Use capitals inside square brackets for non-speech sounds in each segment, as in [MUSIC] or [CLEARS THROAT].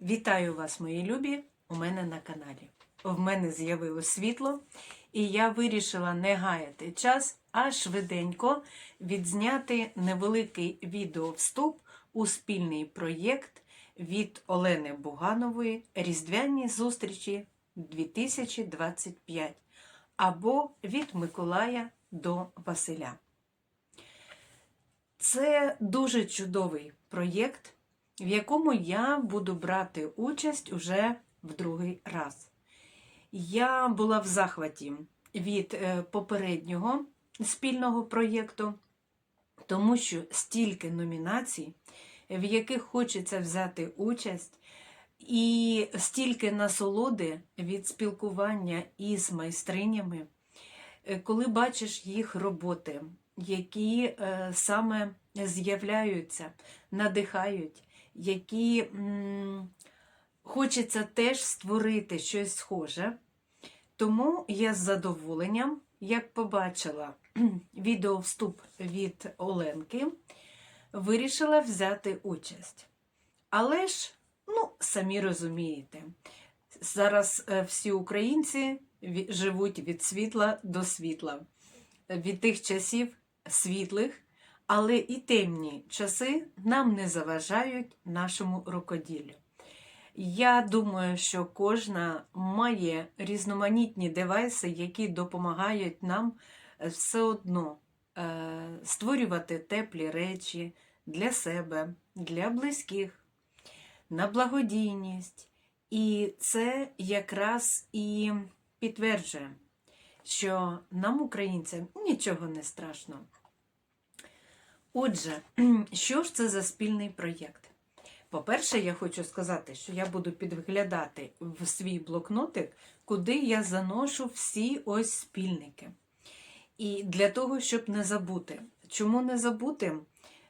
Вітаю вас, мої любі, у мене на каналі. В мене з'явилось світло, і я вирішила не гаяти час, а швиденько відзняти невеликий відеовступ у спільний проєкт від Олени Буганової Різдвяні зустрічі 2025 або від Миколая до Василя. Це дуже чудовий проєкт, в якому я буду брати участь уже в другий раз. Я була в захваті від е, попереднього спільного проєкту, тому що стільки номінацій, в яких хочеться взяти участь, і стільки насолоди від спілкування із майстринями, Е, коли бачиш їх роботи, які е, саме з'являються, надихають, які м, хочеться теж створити щось схоже. Тому я з задоволенням, як побачила [CLEARS THROAT] відеовступ від Оленки, вирішила взяти участь. Але ж, ну, самі розумієте, зараз е, всі українці живуть від світла до світла, від тих часів світлих, але і темні часи нам не заважають нашому рукоділлю. Я думаю, що кожна має різноманітні девайси, які допомагають нам е, все одно е, створювати теплі речі для себе, для близьких, на благодійність. І це якраз і підтверджує, що нам, українцям, нічого не страшно. Отже, [CLEARS THROAT] що ж це за спільний проєкт? По-перше, я хочу сказати, що я буду підглядати в свій блокнотик, куди я заношу всі ось спільники. І для того, щоб не забути. Чому не забути?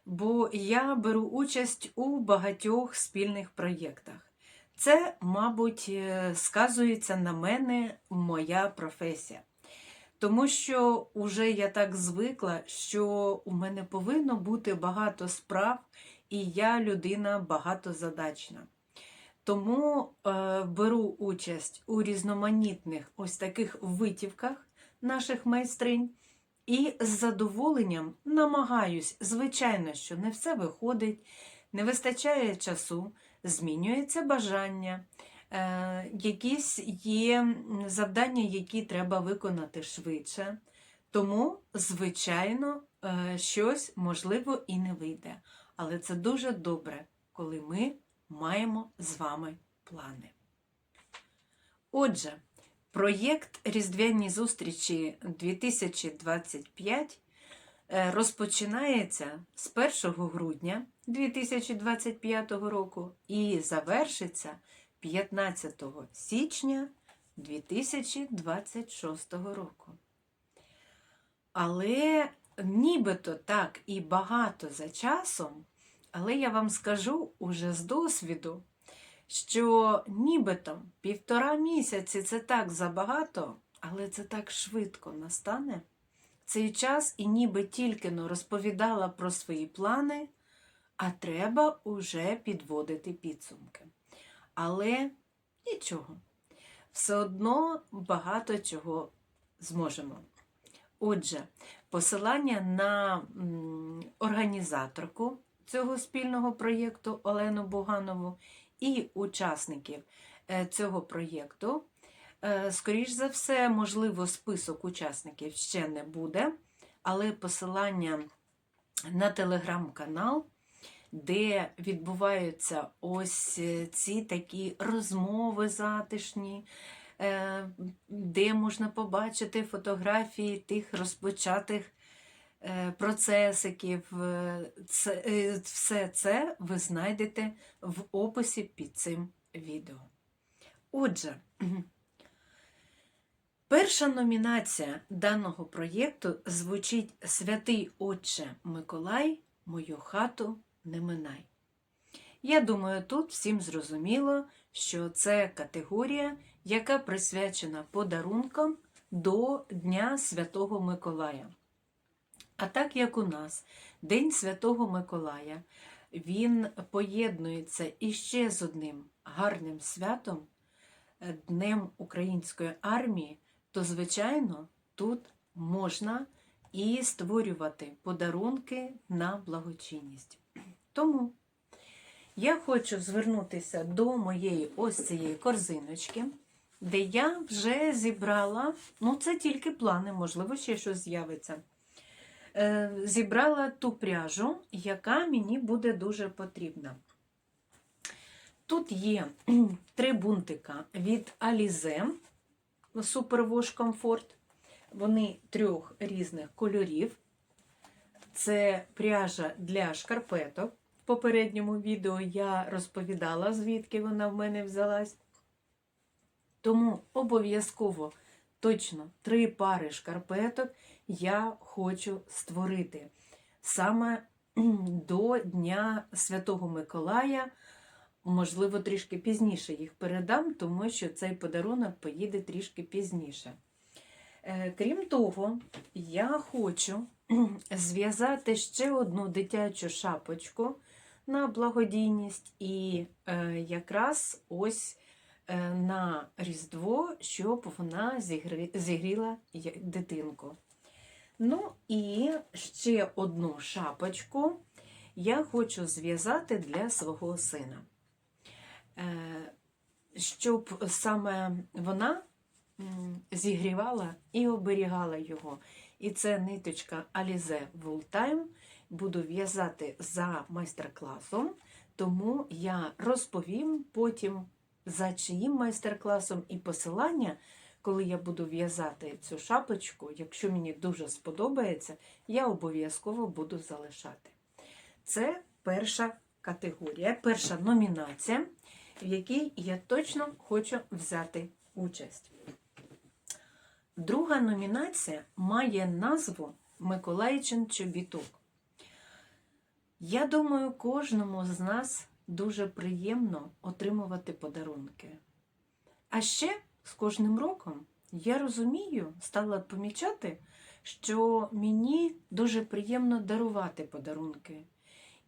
Бо я беру участь у багатьох спільних проєктах. Це, мабуть, е, сказується на мене моя професія. Тому що вже я так звикла, що у мене повинно бути багато справ, і я людина багатозадачна. Тому е, беру участь у різноманітних ось таких витівках наших майстринь. І з задоволенням намагаюсь, звичайно, що не все виходить, не вистачає часу, змінюється бажання, якісь є завдання, які треба виконати швидше. Тому, звичайно, е, щось можливо і не вийде. Але це дуже добре, коли ми маємо з вами плани. Отже, проєкт Різдвяні зустрічі 2025 е, розпочинається з 1 грудня 2025 року і завершиться 15 січня 2026 року. Але нібито так і багато за часом, але я вам скажу уже з досвіду, що нібито півтора місяці це так забагато, але це так швидко настане. Цей час і ніби тільки но розповідала про свої плани, а треба уже підводити підсумки. Але нічого, все одно багато чого зможемо. Отже, посилання на організаторку цього спільного проєкту Олену Буганову і учасників е, цього проєкту. Е, Скоріш за все, можливо, список учасників ще не буде, але посилання на телеграм-канал, де відбуваються ось е, ці такі розмови затишні, е, де можна побачити фотографії тих розпочатих е, процесиків. Це, все це ви знайдете в описі під цим відео. Отже, [CLEARS THROAT] перша номінація даного проєкту звучить Святий Отче Миколай, мою хату не минай. Я думаю, тут всім зрозуміло, що це категорія, яка присвячена подарункам до Дня Святого Миколая. А так як у нас День Святого Миколая, він поєднується іще з одним гарним святом, е, Днем Української армії, то, звичайно, тут можна і створювати подарунки на благочинність. Тому я хочу звернутися до моєї ось цієї корзиночки, де я вже зібрала, ну це тільки плани, можливо, ще щось з'явиться. Е, Зібрала ту пряжу, яка мені буде дуже потрібна. Тут є [CLEARS THROAT] три бунтика від Alize Superwash Comfort. Вони трьох різних кольорів. Це пряжа для шкарпеток. Попередньому відео я розповідала, звідки вона в мене взялась. Тому обов'язково точно три пари шкарпеток я хочу створити саме до Дня Святого Миколая. Можливо, трішки пізніше їх передам, тому що цей подарунок поїде трішки пізніше. Е, Крім того, я хочу зв'язати ще одну дитячу шапочку на благодійність і е, якраз ось е, на Різдво, щоб вона зігрі- зігріла дитинку. Ну і ще одну шапочку я хочу зв'язати для свого сина. Е, Щоб саме вона зігрівала і оберігала його. І це ниточка Alize Wool Time. Буду в'язати за майстер-класом, тому я розповім потім за чиїм майстер-класом і посилання, коли я буду в'язати цю шапочку, якщо мені дуже сподобається, я обов'язково буду залишати. Це перша категорія, перша номінація, в якій я точно хочу взяти участь. Друга номінація має назву Миколайчин чобіток. Я думаю, кожному з нас дуже приємно отримувати подарунки. А ще з кожним роком я розумію, стала помічати, що мені дуже приємно дарувати подарунки.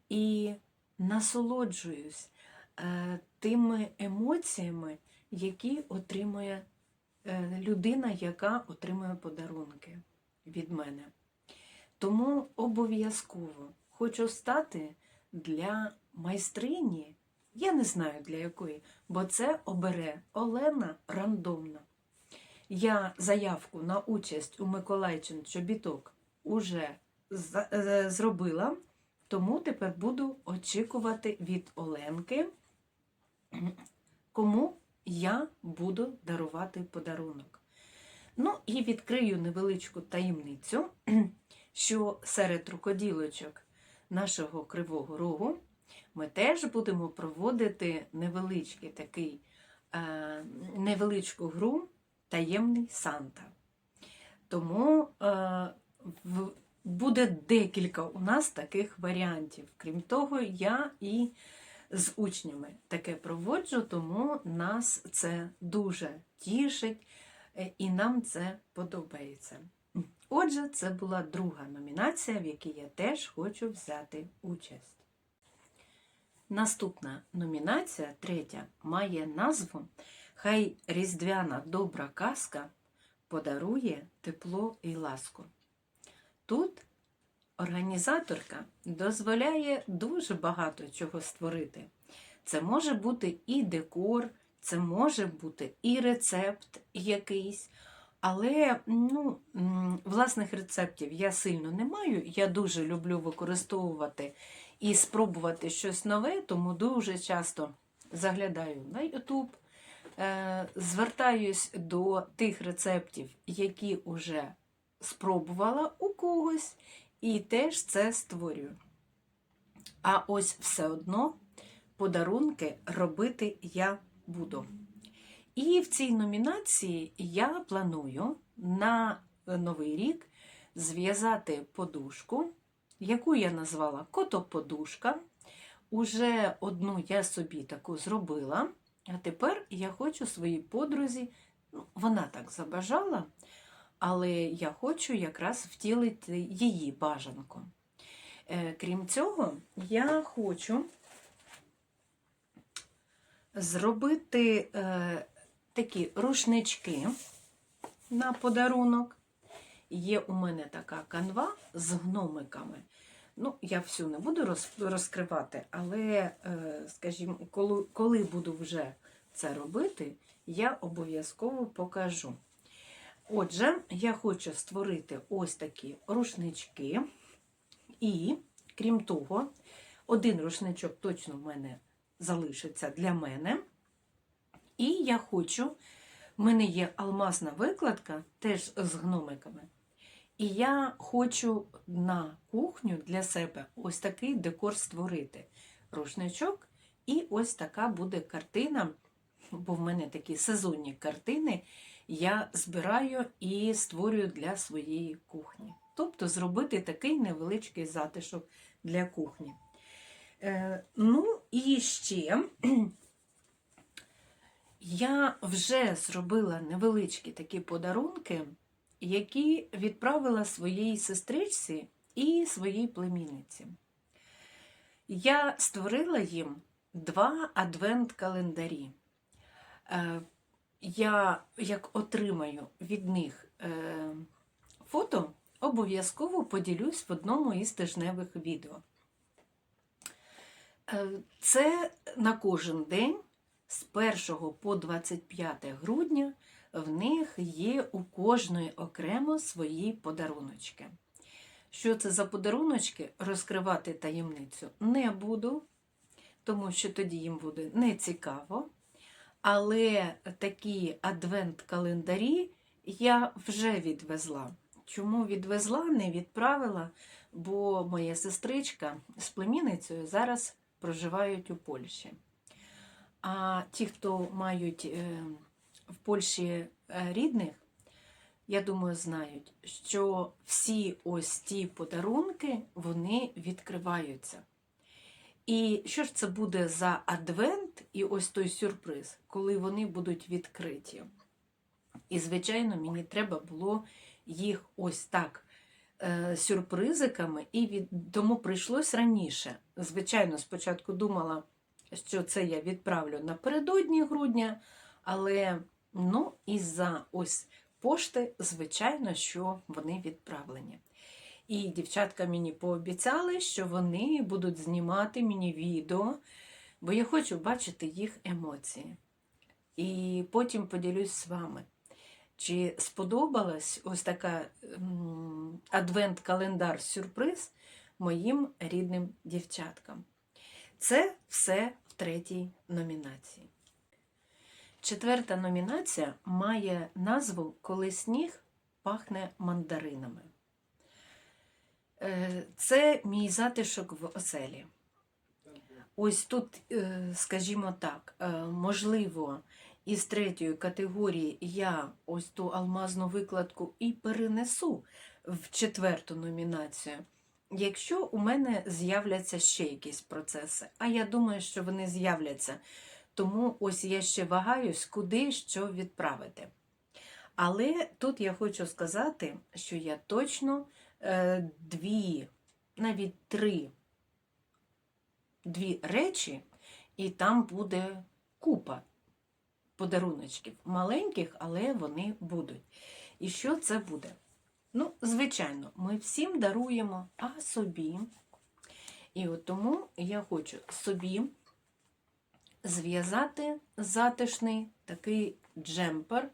І насолоджуюсь е, тими емоціями, які отримує е, людина, яка отримує подарунки від мене. Тому обов'язково хочу стати для майстрині, я не знаю для якої, бо це обере Олена рандомно. Я заявку на участь у Миколайчин чобіток уже е, зробила, тому тепер буду очікувати від Оленки, кому я буду дарувати подарунок. Ну і відкрию невеличку таємницю, що серед рукоділочок нашого Кривого Рогу ми теж будемо проводити невеличкий такий, е, невеличку гру Таємний Санта. Тому е, буде декілька у нас таких варіантів. Крім того, я і з учнями таке проводжу, тому нас це дуже тішить е, і нам це подобається. Отже, це була друга номінація, в якій я теж хочу взяти участь. Наступна номінація, третя, має назву Хай різдвяна добра казка подарує тепло і ласку. Тут організаторка дозволяє дуже багато чого створити. Це може бути і декор, це може бути і рецепт якийсь. Але ну, власних рецептів я сильно не маю. Я дуже люблю використовувати і спробувати щось нове, тому дуже часто заглядаю на YouTube, е, звертаюсь до тих рецептів, які вже спробувала у когось, і теж це створюю. А ось все одно подарунки робити я буду. І в цій номінації я планую на Новий рік зв'язати подушку, яку я назвала Котоподушка. Уже одну я собі таку зробила, а тепер я хочу своїй подрузі, ну, вона так забажала, але я хочу якраз втілити її бажанку. Е, Крім цього, я хочу зробити е, такі рушнички на подарунок. Є у мене така канва з гномиками. Ну, я всю не буду розкривати, але, е, скажімо, коли, коли буду вже це робити, я обов'язково покажу. Отже, я хочу створити ось такі рушнички. І, крім того, один рушничок точно в мене залишиться для мене. І я хочу, в мене є алмазна викладка теж з гномиками. І я хочу на кухню для себе ось такий декор створити. Рушничок, і ось така буде картина, бо в мене такі сезонні картини я збираю і створюю для своєї кухні. Тобто зробити такий невеличкий затишок для кухні. Е, ну і ще я вже зробила невеличкі такі подарунки, які відправила своїй сестричці і своїй племінниці. Я створила їм два адвент-календарі. Е, я, як отримаю від них е, фото, обов'язково поділюсь в одному із тижневих відео. Е, Це на кожен день з 1 по 25 грудня в них є у кожної окремо свої подаруночки. Що це за подаруночки, розкривати таємницю не буду, тому що тоді їм буде нецікаво. Але такі адвент-календарі я вже відвезла. Чому відвезла, не відправила, бо моя сестричка з племінницею зараз проживають у Польщі. А ті, хто мають е, в Польщі е, рідних, я думаю, знають, що всі ось ті подарунки вони відкриваються. І що ж це буде за адвент і ось той сюрприз, коли вони будуть відкриті? І, звичайно, мені треба було їх ось так е, сюрпризиками, і від... тому прийшлось раніше. Звичайно, спочатку думала, що це я відправлю напередодні грудня, але ну, із-за ось пошти, звичайно, що вони відправлені. І дівчатка мені пообіцяли, що вони будуть знімати мені відео, бо я хочу бачити їх емоції. І потім поділюсь з вами. Чи сподобалась ось така адвент-календар сюрприз моїм рідним дівчаткам? Це все в третій номінації. Четверта номінація має назву Коли сніг пахне мандаринами. Е, Це мій затишок в оселі. Ось тут, е, скажімо так, е, можливо, із третьої категорії я ось ту алмазну викладку і перенесу в четверту номінацію. Якщо у мене з'являться ще якісь процеси, а я думаю, що вони з'являться, тому ось я ще вагаюсь, куди що відправити. Але тут я хочу сказати, що я точно е, дві, навіть три дві речі, і там буде купа подаруночків. Маленьких, але вони будуть. І що це буде? Ну, звичайно, ми всім даруємо, а собі. І от тому я хочу собі зв'язати затишний такий джемпер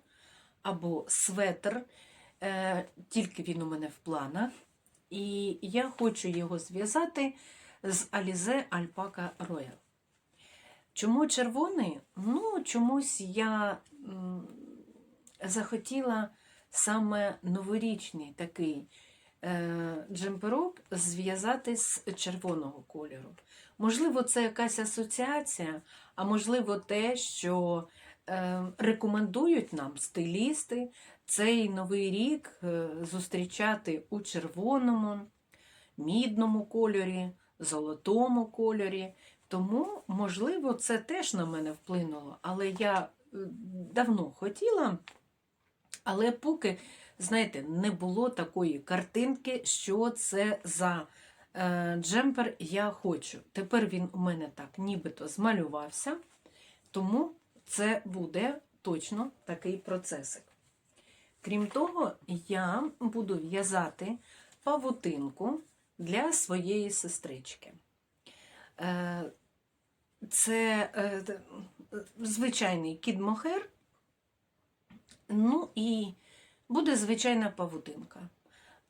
або светр. Е, тільки він у мене в планах. І я хочу його зв'язати з Alize Alpaca Royal. Чому червоний? Ну, чомусь я захотіла саме новорічний такий е, джемперок зв'язати з червоного кольору. Можливо, це якась асоціація, а можливо, те, що е, рекомендують нам стилісти цей новий рік е, зустрічати у червоному, мідному кольорі, золотому кольорі. Тому, можливо, це теж на мене вплинуло. Але я давно хотіла, але поки, знаєте, не було такої картинки, що це за е, джемпер я хочу. Тепер він у мене так нібито змалювався. Тому це буде точно такий процесик. Крім того, я буду в'язати павутинку для своєї сестрички. Е, Це е, звичайний кіт-мохер, ну і буде звичайна павутинка.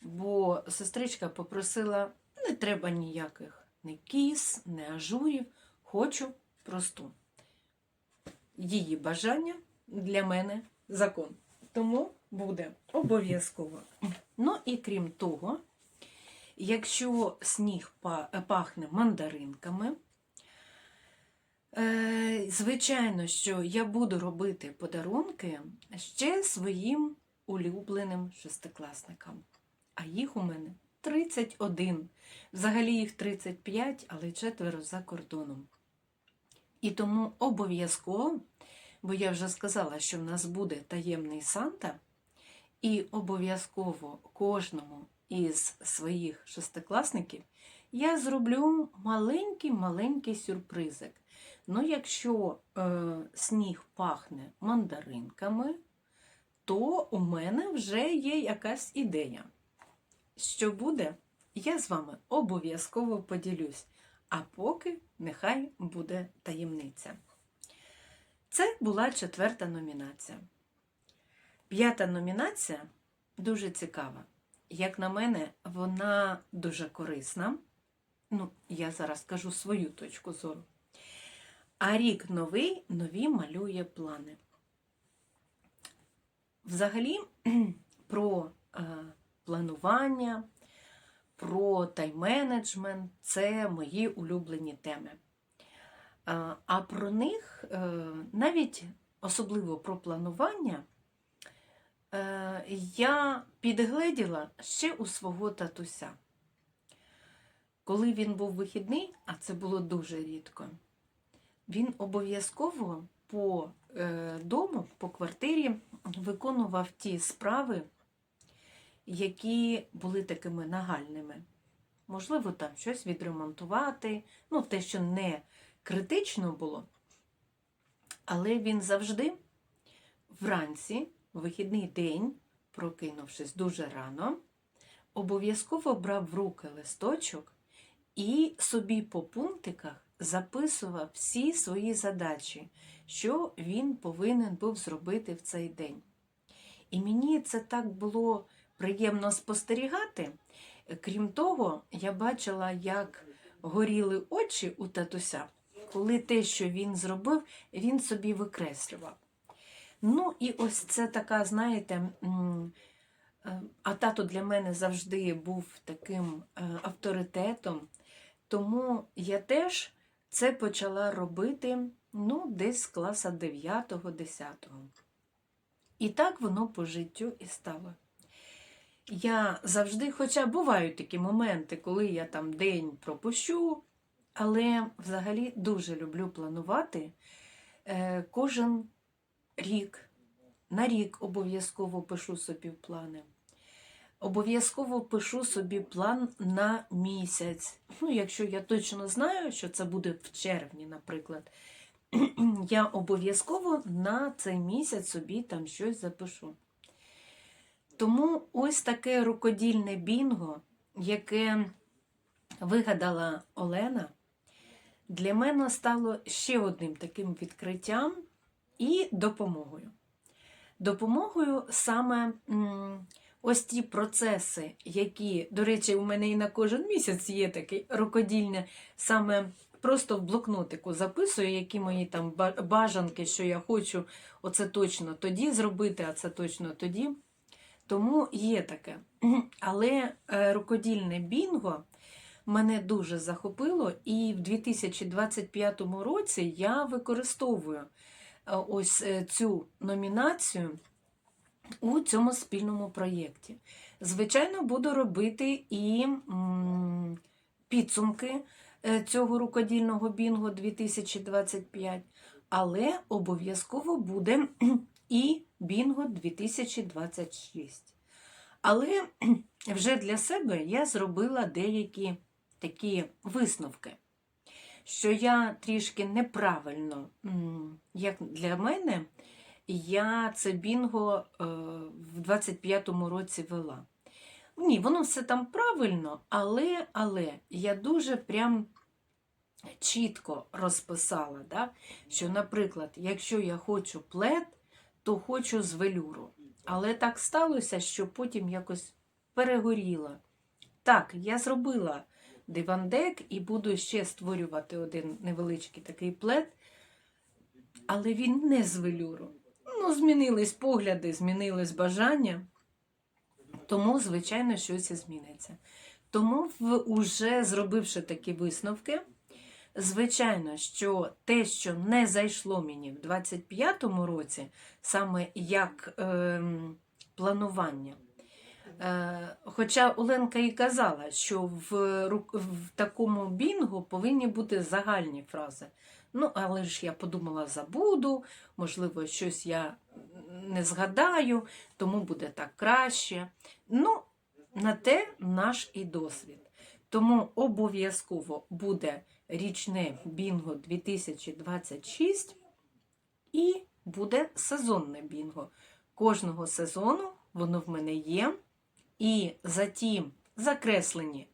Бо сестричка попросила, не треба ніяких ні кіс, ні ажурів, хочу просту. Її бажання для мене закон. Тому буде обов'язково. Ну і крім того, якщо сніг пахне мандаринками, звичайно, що я буду робити подарунки ще своїм улюбленим шестикласникам. А їх у мене 31. Взагалі їх 35, але четверо за кордоном. І тому обов'язково, бо я вже сказала, що в нас буде таємний Санта, і обов'язково кожному із своїх шестикласників я зроблю маленький-маленький сюрпризик. Ну, якщо е, сніг пахне мандаринками, то у мене вже є якась ідея. Що буде, я з вами обов'язково поділюсь. А поки нехай буде таємниця. Це була четверта номінація. П'ята номінація дуже цікава. Як на мене, вона дуже корисна. Ну, я зараз кажу свою точку зору. А рік новий нові малює плани. Взагалі, [CLEARS THROAT] про е, планування, про тайм-менеджмент це мої улюблені теми. Е, А про них, е, навіть особливо про планування, я підгледіла ще у свого татуся. Коли він був вихідний, а це було дуже рідко, він обов'язково по е, дому, по квартирі виконував ті справи, які були такими нагальними. Можливо, там щось відремонтувати, ну, те, що не критично було. Але він завжди вранці, в вихідний день, прокинувшись дуже рано, обов'язково брав в руки листочок і собі по пунктиках записував всі свої задачі, що він повинен був зробити в цей день. І мені це так було приємно спостерігати. Крім того, я бачила, як горіли очі у татуся, коли те, що він зробив, він собі викреслював. Ну, і ось це така, знаєте, е, а тато для мене завжди був таким е, авторитетом, тому я теж це почала робити ну, десь з класа 9-10. І так воно по життю і стало. Я завжди, хоча бувають такі моменти, коли я там день пропущу, але взагалі дуже люблю планувати Е, кожен рік. На рік обов'язково пишу собі плани. Обов'язково пишу собі план на місяць. Ну, якщо я точно знаю, що це буде в червні, наприклад, [CLEARS THROAT] я обов'язково на цей місяць собі там щось запишу. Тому ось таке рукодільне бінго, яке вигадала Олена, для мене стало ще одним таким відкриттям і допомогою. Допомогою саме ось ті процеси, які, до речі, у мене і на кожен місяць є таке рукодільне, саме просто в блокнотику записую, які мої там бажанки, що я хочу, оце точно тоді зробити, а це точно тоді. Тому є таке. [CLEARS THROAT] Але е, рукодільне бінго мене дуже захопило, і в 2025 році я використовую е, ось е, цю номінацію у цьому спільному проєкті. Звичайно, буду робити і підсумки е, цього рукодільного бінго 2025, але обов'язково буде і бінго 2026. Але вже для себе я зробила деякі такі висновки. що я трішки неправильно, як для мене, я це бінго е, в 25-му році вела. Ні, воно все там правильно, але, але я дуже прям чітко розписала, да? що, наприклад, якщо я хочу плед, то хочу з велюру. Але так сталося, що потім якось перегоріла. Так, я зробила дивандек і буду ще створювати один невеличкий такий плед, але він не з велюру. Ну, змінились погляди, змінились бажання. Тому, звичайно, щось і зміниться. Тому, в, уже зробивши такі висновки, звичайно, що те, що не зайшло мені в 25-му році, саме як ем, планування. Е, Хоча Оленка і казала, що в, в такому бінгу повинні бути загальні фрази. Ну, але ж я подумала, забуду, можливо, щось я не згадаю, тому буде так краще. Ну, на те наш і досвід. Тому обов'язково буде річне бінго 2026 і буде сезонне бінго. Кожного сезону воно в мене є. І затім закреслені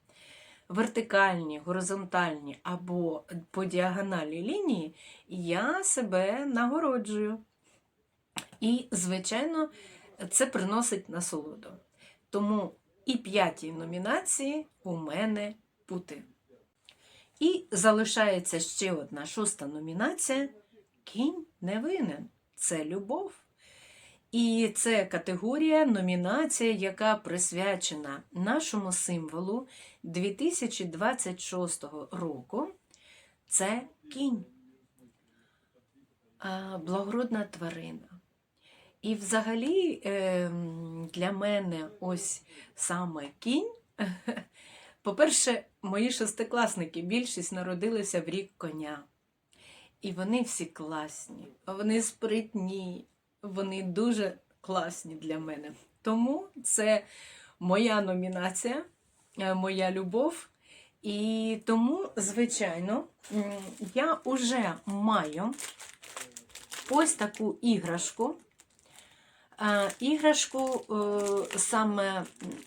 вертикальні, горизонтальні або по діагоналі лінії, я себе нагороджую. І, звичайно, це приносить насолоду. Тому і п'ятій номінації у мене бути. І залишається ще одна шоста номінація Кінь не винен. Це любов. І це категорія, номінація, яка присвячена нашому символу 2026 року. Це кінь, благородна тварина. І взагалі ем, для мене ось саме кінь. [LAUGHS] По-перше, мої шестикласники більшість народилися в рік коня. І вони всі класні, вони спритні, вони дуже класні для мене. Тому це моя номінація, е, моя любов. І тому, звичайно, я вже маю ось таку іграшку. Е, Іграшку е, саме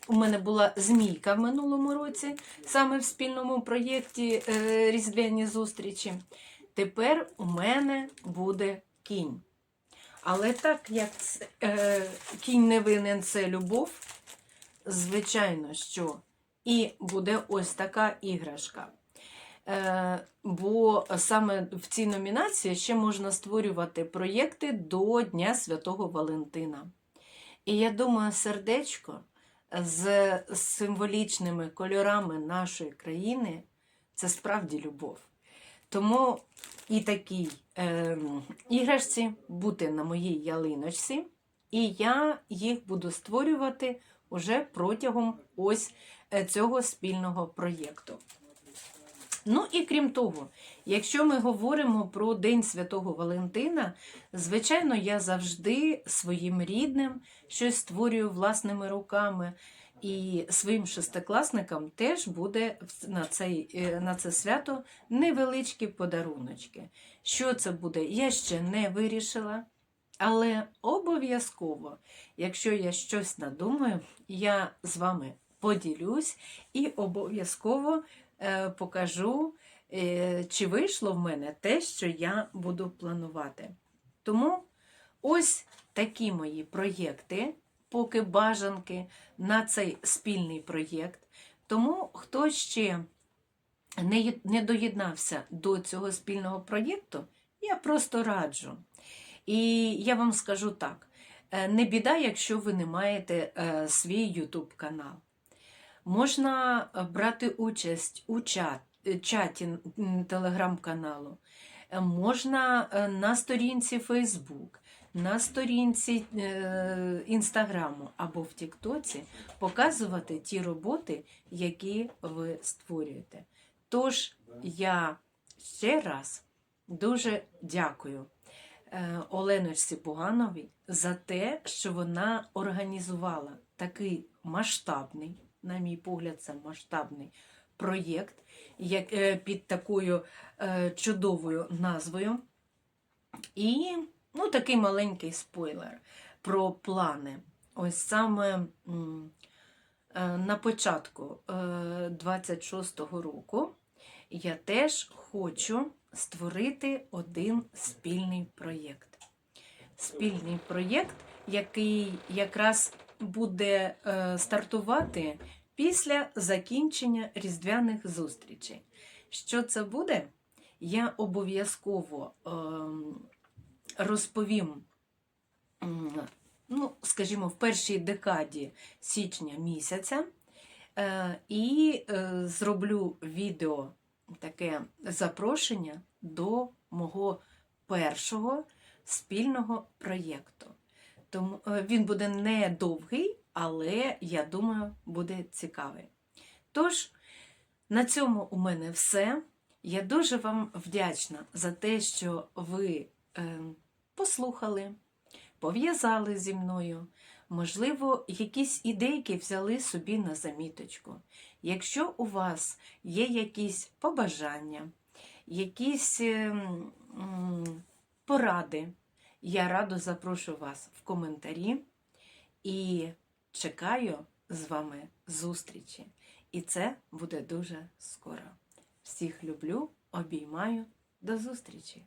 у мене була змійка в минулому році, саме в спільному проєкті Різдвяні зустрічі. Тепер у мене буде кінь. Але так як е, кінь не винен це любов, звичайно, що і буде ось така іграшка. Е, бо саме в цій номінації ще можна створювати проєкти до Дня Святого Валентина. І я думаю, сердечко з символічними кольорами нашої країни це справді любов. Тому і такій е, іграшці бути на моїй ялиночці, і я їх буду створювати уже протягом ось е, цього спільного проєкту. Ну і крім того, якщо ми говоримо про День Святого Валентина, звичайно, я завжди своїм рідним щось створюю власними руками. І своїм шестикласникам теж буде на, цей, е, на це свято невеличкі подаруночки. Що це буде, я ще не вирішила. Але обов'язково, якщо я щось надумаю, я з вами поділюсь і обов'язково е, покажу, е, чи вийшло в мене те, що я буду планувати. Тому ось такі мої проєкти, поки бажанки на цей спільний проєкт. Тому хто ще не, доєднався до цього спільного проєкту, я просто раджу. І я вам скажу так: е, не біда, якщо ви не маєте е, свій YouTube канал. Можна е, брати участь у чат, чаті телеграм-каналу, можна на сторінці Facebook, на сторінці е, Інстаграму або в Тіктоці показувати ті роботи, які ви створюєте. Тож я ще раз дуже дякую е, Оленочці Пугановій за те, що вона організувала такий масштабний, на мій погляд, це масштабний проєкт як, е, під такою чудовою назвою. І ну, такий маленький спойлер про плани. Ось саме е, на початку е, 26-го року я теж хочу створити один спільний проєкт. Спільний проєкт, який якраз буде е, стартувати після закінчення різдвяних зустрічей. Що це буде? Я обов'язково ем, розповім, ну, скажімо, в першій декаді січня місяця е, і е, зроблю відео таке запрошення до мого першого спільного проєкту. Тому е, він буде не довгий, але я думаю, буде цікавий. Тож, на цьому у мене все. Я дуже вам вдячна за те, що ви е, послухали, пов'язали зі мною. Можливо, якісь ідейки взяли собі на заміточку. Якщо у вас є якісь побажання, якісь е, поради, я радо запрошу вас в коментарі і чекаю з вами зустрічі. І це буде дуже скоро. Всіх люблю, обіймаю. До зустрічі!